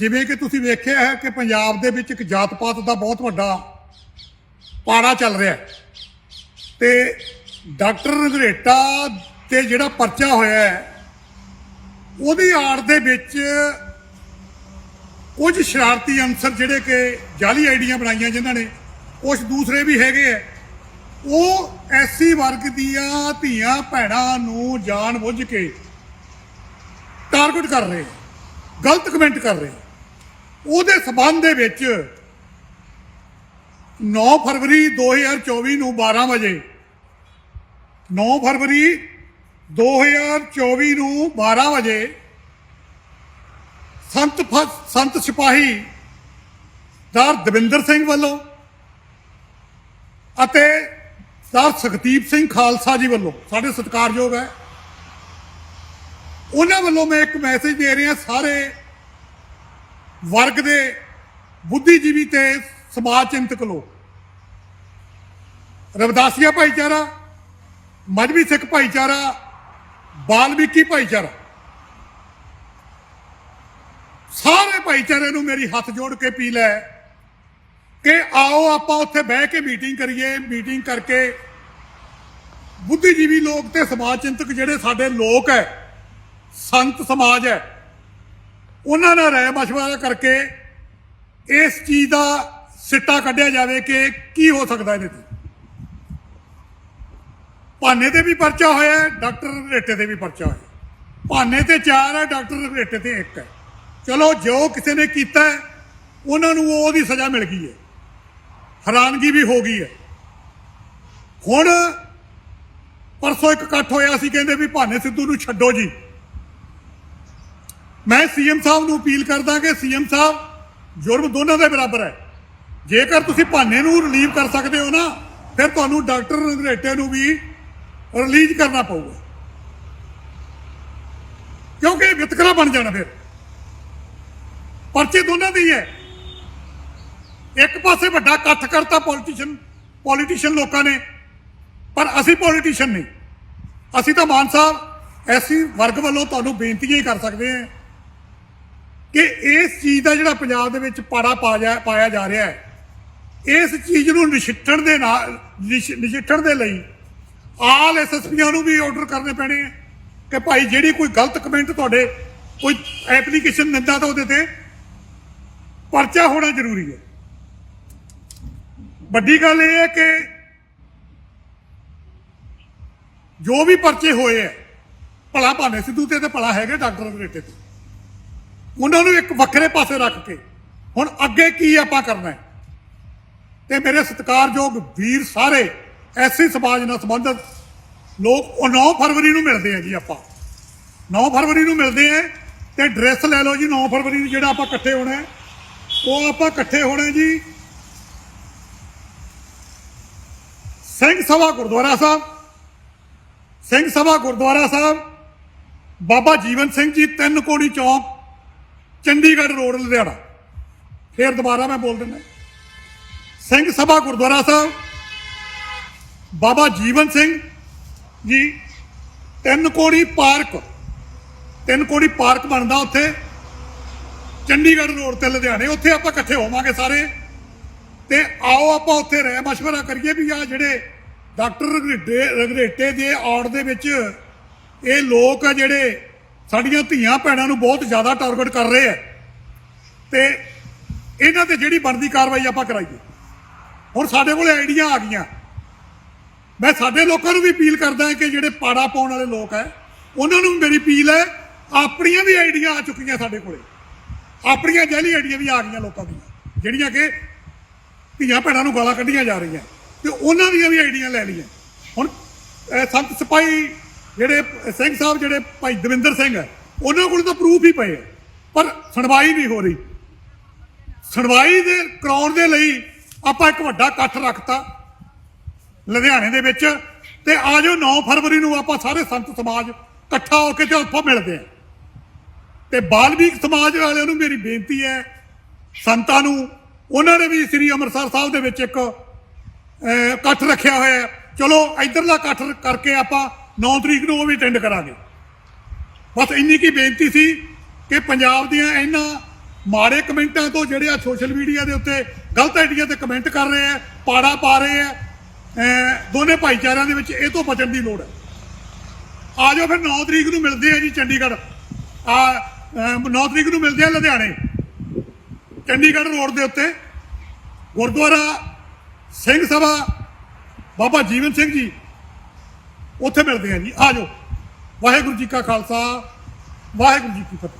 ਜਿਵੇਂ ਕਿ ਤੁਸੀਂ ਵੇਖਿਆ ਹੈ ਕਿ ਪੰਜਾਬ ਦੇ ਵਿੱਚ ਇੱਕ ਜਾਤ ਪਾਤ ਦਾ ਬਹੁਤ ਵੱਡਾ ਪਾੜਾ ਚੱਲ ਰਿਹਾ ਹੈ। ਤੇ ਡਾਕਟਰ ਰੰਗਰੇਟਾ ਤੇ ਜਿਹੜਾ ਪਰਚਾ ਹੋਇਆ ਹੈ, ਉਹਦੀ ਆੜ ਦੇ ਵਿੱਚ ਕੁਝ ਸ਼ਰਾਰਤੀ ਅਨਸਰ ਜਿਹੜੇ ਕਿ ਜਾਲੀ ਆਈਡੀਆਂ ਬਣਾਈਆਂ ਜਿਨ੍ਹਾਂ ਨੇ ਕੁਝ ਦੂਸਰੇ ਵੀ ਹੈਗੇ ਆ ਉਹ ਐਸੀ ਵਰਗ ਦੀਆਂ ਧੀਆਂ ਭੈਣਾਂ ਨੂੰ ਜਾਣ ਬੁੱਝ ਕੇ ਟਾਰਗੇਟ ਕਰ ਰਹੇ, ਗਲਤ ਕਮੈਂਟ ਕਰ ਰਹੇ। ਉਹਦੇ ਸਬੰਧ ਦੇ ਵਿੱਚ 9 ਫਰਵਰੀ 2024 ਨੂੰ 12 ਵਜੇ 9 ਫਰਵਰੀ 2024 ਨੂੰ 12 ਵਜੇ ਸੰਤ ਫ- ਸੰਤ ਸਿਪਾਹੀ ਦਾਰ ਦਵਿੰਦਰ ਸਿੰਘ ਵੱਲੋਂ ਅਤੇ ਸਰ ਸੁਖਦੀਪ ਸਿੰਘ ਖਾਲਸਾ ਜੀ ਵੱਲੋਂ, ਸਾਡੇ ਸਤਿਕਾਰਯੋਗ ਹੈ, ਉਹਨਾਂ ਵੱਲੋਂ ਮੈਂ ਇੱਕ ਮੈਸੇਜ ਦੇ ਰਿਹਾ ਸਾਰੇ ਵਰਗ ਦੇ ਬੁੱਧੀਜੀਵੀ ਤੇ ਸਮਾਜ ਚਿੰਤਕ ਲੋਕ। ਰਵਿਦਾਸੀਆ ਭਾਈਚਾਰਾ ਮਜਬੀ ਸਿੱਖ ਭਾਈਚਾਰਾ, ਬਾਲਮੀਕੀ ਭਾਈਚਾਰਾ। ਸਾਰੇ ਭਾਈਚਾਰੇ ਨੂੰ ਮੇਰੀ ਹੱਥ ਜੋੜ ਕੇ ਅਪੀਲ ਹੈ ਕਿ ਆਓ ਆਪਾਂ ਉੱਥੇ ਬਹਿ ਕੇ ਮੀਟਿੰਗ ਕਰੀਏ, ਮੀਟਿੰਗ ਕਰਕੇ ਬੁੱਧੀਜੀਵੀ ਲੋਕ ਤੇ ਸਮਾਜ ਚਿੰਤਕ ਜਿਹੜੇ ਸਾਡੇ ਲੋਕ ਹੈ, ਸੰਤ ਸਮਾਜ ਹੈ ਉਹਨਾਂ ਨਾਲ ਰਾਏ ਮਸ਼ਵਰਾ ਕਰਕੇ ਇਸ ਚੀਜ਼ ਦਾ ਸਿੱਟਾ ਕੱਢਿਆ ਜਾਵੇ ਕਿ ਕੀ ਹੋ ਸਕਦਾ ਇਹਦੇ ਤੇ। ਭਾਨੇ ਤੇ ਵੀ ਪਰਚਾ ਹੋਇਆ ਡਾਕਟਰ ਰੇਟੇ ਤੇ ਵੀ ਪਰਚਾ ਹੋਇਆ ਭਾਨੇ ਤੇ ਚਾਰ ਹੈ, ਡਾਕਟਰ ਰੇਟੇ ਤੇ ਇੱਕ ਹੈ। ਚਲੋ, ਜੋ ਕਿਸੇ ਨੇ ਕੀਤਾ ਉਹਨਾਂ ਨੂੰ ਉਹਦੀ ਸਜ਼ਾ ਮਿਲ ਗਈ ਹੈ। ਹੈਰਾਨਗੀ ਵੀ ਹੋ ਗਈ ਹੈ। ਹੁਣ ਪਰਸੋਂ ਇੱਕ ਇਕੱਠ ਹੋਇਆ ਸੀ, ਕਹਿੰਦੇ ਵੀ ਭਾਨੇ ਸਿੱਧੂ ਨੂੰ ਛੱਡੋ ਜੀ। ਮੈਂ ਸੀਐਮ ਸਾਹਿਬ ਨੂੰ ਅਪੀਲ ਕਰਦਾ ਕਿ ਸੀਐਮ ਸਾਹਿਬ, ਜੁਰਮ ਦੋਨਾਂ ਦੇ ਬਰਾਬਰ ਹੈ। ਜੇਕਰ ਤੁਸੀਂ ਭਾਨੇ ਨੂੰ ਰਿਲੀਵ ਕਰ ਸਕਦੇ ਹੋ ਨਾ, ਫਿਰ ਤੁਹਾਨੂੰ ਡਾਕਟਰ ਰੰਗਰੇਟੇ ਨੂੰ ਵੀ ਰਿਲੀਜ਼ ਕਰਨਾ ਪਊਗਾ। ਕਿਉਂਕਿ ਵਿਤਕਰਾ ਬਣ ਜਾਣਾ ਫਿਰ। ਪਰਚੇ ਦੋਨਾਂ ਦੀ ਹੈ ਇੱਕ ਪਾਸੇ ਵੱਡਾ ਇਕੱਠ ਕਰਤਾ ਪੋਲੀਟੀਸ਼ੀਅਨ ਪੋਲੀਟੀਸ਼ੀਅਨ ਲੋਕਾਂ ਨੇ, ਪਰ ਅਸੀਂ ਪੋਲੀਟੀਸ਼ੀਅਨ ਨਹੀਂ। ਅਸੀਂ ਤਾਂ ਮਾਨ ਸਾਹਿਬ, ਐਸੀ ਵਰਗ ਵੱਲੋਂ ਤੁਹਾਨੂੰ ਬੇਨਤੀਆਂ ਹੀ ਕਰ ਸਕਦੇ ਹਾਂ। ਕਿ ਇਸ ਚੀਜ਼ ਦਾ ਜਿਹੜਾ ਪੰਜਾਬ ਦੇ ਵਿੱਚ ਪਾੜਾ ਪਾ ਜਾ ਪਾਇਆ ਜਾ ਰਿਹਾ ਹੈ, ਇਸ ਚੀਜ਼ ਨੂੰ ਨਿਸ਼ਿੱਟਣ ਦੇ ਨਾਲ ਨਿਸ਼- ਨਿਸ਼ਿੱਟਣ ਦੇ ਲਈ ਆਲ ਐਸਐਸਪੀਆਂ ਨੂੰ ਵੀ ਆਰਡਰ ਕਰਨੇ ਪੈਣੇ ਆ ਕਿ ਭਾਈ ਜਿਹੜੀ ਕੋਈ ਗਲਤ ਕਮੈਂਟ ਤੁਹਾਡੇ ਕੋਈ ਐਪਲੀਕੇਸ਼ਨ ਦਿੰਦਾ ਤਾਂ ਉਹਦੇ ਤੇ ਪਰਚਾ ਹੋਣਾ ਜ਼ਰੂਰੀ ਹੈ। ਵੱਡੀ ਗੱਲ ਇਹ ਹੈ ਕਿ ਜੋ ਵੀ ਪਰਚੇ ਹੋਏ ਆ ਭਲਾ ਭਾਨੇ ਸਿੱਧੂ ਤੇ ਤੇ ਭਲਾ ਹੈਗੇ ਡਾਕਟਰ ਰੇਟੇ ਤੇ। ਉਹਨਾਂ ਨੂੰ ਇੱਕ ਵੱਖਰੇ ਪਾਸੇ ਰੱਖ ਕੇ ਹੁਣ ਅੱਗੇ ਕੀ ਆਪਾਂ ਕਰਨਾ ਹੈ? ਤੇ ਮੇਰੇ ਸਤਿਕਾਰਯੋਗ ਵੀਰ ਸਾਰੇ, ਐਸੀ ਸਮਾਜ ਨਾਲ ਸੰਬੰਧਿਤ ਲੋਕ, ਉਹ 9 ਫਰਵਰੀ ਨੂੰ ਮਿਲਦੇ ਆ ਜੀ ਆਪਾਂ। 9 ਫਰਵਰੀ ਨੂੰ ਮਿਲਦੇ ਆ ਤੇ ਡਰੈਸ ਲੈ ਲਓ ਜੀ 9 ਫਰਵਰੀ ਨੂੰ ਜਿਹੜਾ ਆਪਾਂ ਇਕੱਠੇ ਹੋਣਾ ਉਹ ਆਪਾਂ ਇਕੱਠੇ ਹੋਣਾ ਜੀ ਸਿੰਘ ਸਭਾ ਗੁਰਦੁਆਰਾ ਸਾਹਿਬ। ਸਿੰਘ ਸਭਾ ਗੁਰਦੁਆਰਾ ਸਾਹਿਬ, ਬਾਬਾ ਜੀਵਨ ਸਿੰਘ ਜੀ, ਤਿੰਨ ਕੋੜੀ ਚੌਂਕ ਚੰਡੀਗੜ੍ਹ ਰੋਡ, ਲੁਧਿਆਣਾ। ਫੇਰ ਦੁਬਾਰਾ ਮੈਂ ਬੋਲ ਦਿੰਦਾ। ਸਿੰਘ ਸਭਾ ਗੁਰਦੁਆਰਾ ਸਾਹਿਬ, ਬਾਬਾ ਜੀਵਨ ਸਿੰਘ ਜੀ, ਤਿੰਨ ਕੋੜੀ ਪਾਰਕ, ਤਿੰਨ ਕੋੜੀ ਪਾਰਕ ਬਣਦਾ ਉੱਥੇ। ਚੰਡੀਗੜ੍ਹ ਰੋਡ ਤੇ ਲੁਧਿਆਣੇ, ਉੱਥੇ ਆਪਾਂ ਇਕੱਠੇ ਹੋਵਾਂਗੇ ਸਾਰੇ। ਤੇ ਆਓ ਆਪਾਂ ਉੱਥੇ ਰਹਿ ਮਸ਼ਵਰਾ ਕਰੀਏ ਵੀ ਆ ਜਿਹੜੇ ਡਾਕਟਰ ਰਗਰੇਟੇ ਰਗਰੇਟੇ ਦੇ ਔੜ ਦੇ ਵਿੱਚ ਇਹ ਲੋਕ ਆ ਜਿਹੜੇ ਸਾਡੀਆਂ ਧੀਆਂ ਭੈਣਾਂ ਨੂੰ ਬਹੁਤ ਜ਼ਿਆਦਾ ਟਾਰਗੇਟ ਕਰ ਰਹੇ ਆ ਤੇ ਇਹਨਾਂ ਤੇ ਜਿਹੜੀ ਬਣਦੀ ਕਾਰਵਾਈ ਆਪਾਂ ਕਰਾਈਏ। ਹੁਣ ਸਾਡੇ ਕੋਲ ਆਈਡੀਆਂ ਆ ਗਈਆਂ। ਮੈਂ ਸਾਡੇ ਲੋਕਾਂ ਨੂੰ ਵੀ ਅਪੀਲ ਕਰਦਾ ਹਾਂ ਕਿ ਜਿਹੜੇ ਪਾੜਾ ਪਾਉਣ ਵਾਲੇ ਲੋਕ ਹੈ ਉਹਨਾਂ ਨੂੰ ਮੇਰੀ ਅਪੀਲ ਹੈ ਆਪਣੀਆਂ ਵੀ ਆਈਡੀਆਂ ਆ ਚੁੱਕੀਆਂ ਸਾਡੇ ਕੋਲੇ। ਆਪਣੀਆਂ ਜੈਲੀ ਆਈਡੀਆਂ ਵੀ ਆ ਗਈਆਂ ਲੋਕਾਂ ਦੀਆਂ, ਜਿਹੜੀਆਂ ਕਿ ਧੀਆਂ ਭੈਣਾਂ ਨੂੰ ਗਾਲਾਂ ਕੱਢੀਆਂ ਜਾ ਰਹੀਆਂ। ਤੇ ਉਹਨਾਂ ਦੀਆਂ ਵੀ ਆਈਡੀਆਂ ਲੈ ਲਈਆਂ। ਹੁਣ ਸੰਤ ਸਿਪਾਹੀ ਜਿਹੜੇ ਸਿੰਘ ਸਾਹਿਬ, ਜਿਹੜੇ ਭਾਈ ਦਵਿੰਦਰ ਸਿੰਘ ਹੈ, ਉਹਨਾਂ ਕੋਲ ਤਾਂ ਪ੍ਰੂਫ ਹੀ ਪਏ ਆ, ਪਰ ਸੁਣਵਾਈ ਨਹੀਂ ਹੋ ਰਹੀ। ਸੁਣਵਾਈ ਦੇ, ਕਰਾਉਣ ਦੇ ਲਈ ਆਪਾਂ ਇੱਕ ਵੱਡਾ ਇਕੱਠ ਰੱਖਤਾ ਲੁਧਿਆਣੇ ਦੇ ਵਿੱਚ, ਤੇ ਆ ਜਾਓ 9 ਫਰਵਰੀ ਨੂੰ ਆਪਾਂ ਸਾਰੇ ਸੰਤ ਸਮਾਜ ਇਕੱਠਾ ਹੋ ਕੇ ਤੇ ਉੱਥੋਂ ਮਿਲਦੇ ਆ ਤੇ ਬਾਲਮੀਕ ਸਮਾਜ ਵਾਲਿਆਂ ਨੂੰ ਮੇਰੀ ਬੇਨਤੀ ਹੈ, ਸੰਤਾਂ ਨੂੰ, ਉਹਨਾਂ ਨੇ ਵੀ ਸ੍ਰੀ ਅੰਮ੍ਰਿਤਸਰ ਸਾਹਿਬ ਦੇ ਵਿੱਚ ਇੱਕ ਇਕੱਠ ਰੱਖਿਆ ਹੋਇਆ ਹੈ। ਚਲੋ, ਇਧਰਲਾ ਇਕੱਠ ਕਰਕੇ ਆਪਾਂ 9 ਤਰੀਕ ਨੂੰ ਉਹ ਵੀ ਅਟੈਂਡ ਕਰਾਂਗੇ। ਬਸ ਇੰਨੀ ਕੀ ਬੇਨਤੀ ਸੀ ਕਿ ਪੰਜਾਬ ਦੀਆਂ ਇਹਨਾਂ ਮਾੜੇ ਕਮੈਂਟਾਂ ਤੋਂ ਜਿਹੜੇ ਆ ਸੋਸ਼ਲ ਮੀਡੀਆ ਦੇ ਉੱਤੇ ਗਲਤ ਆਈਡੀਆ ਤੇ ਕਮੈਂਟ ਕਰ ਰਹੇ ਆ, ਪਾੜਾ ਪਾ ਰਹੇ ਆ ਦੋਨੇ ਭਾਈਚਾਰਿਆਂ ਦੇ ਵਿੱਚ ਇਹ ਤੋਂ ਬਚਣ ਦੀ ਲੋੜ ਹੈ। ਆ ਜਾਓ ਫਿਰ 9 ਤਰੀਕ ਨੂੰ ਮਿਲਦੇ ਆ ਜੀ ਚੰਡੀਗੜ੍ਹ। ਆ 9 ਤਰੀਕ ਨੂੰ ਮਿਲਦੇ ਆ ਲੁਧਿਆਣੇ। ਚੰਡੀਗੜ੍ਹ ਰੋਡ ਦੇ ਉੱਤੇ ਗੁਰਦੁਆਰਾ ਸਿੰਘ ਸਭਾ। ਬਾਬਾ ਜੀਵਨ ਸਿੰਘ ਜੀ ਉੱਥੇ ਮਿਲਦੇ ਆ ਜੀ। ਆ ਜਾਓ। ਵਾਹਿਗੁਰੂ ਜੀ ਕਾ ਖਾਲਸਾ ਵਾਹਿਗੁਰੂ ਜੀ ਕੀ ਫਤਿਹ।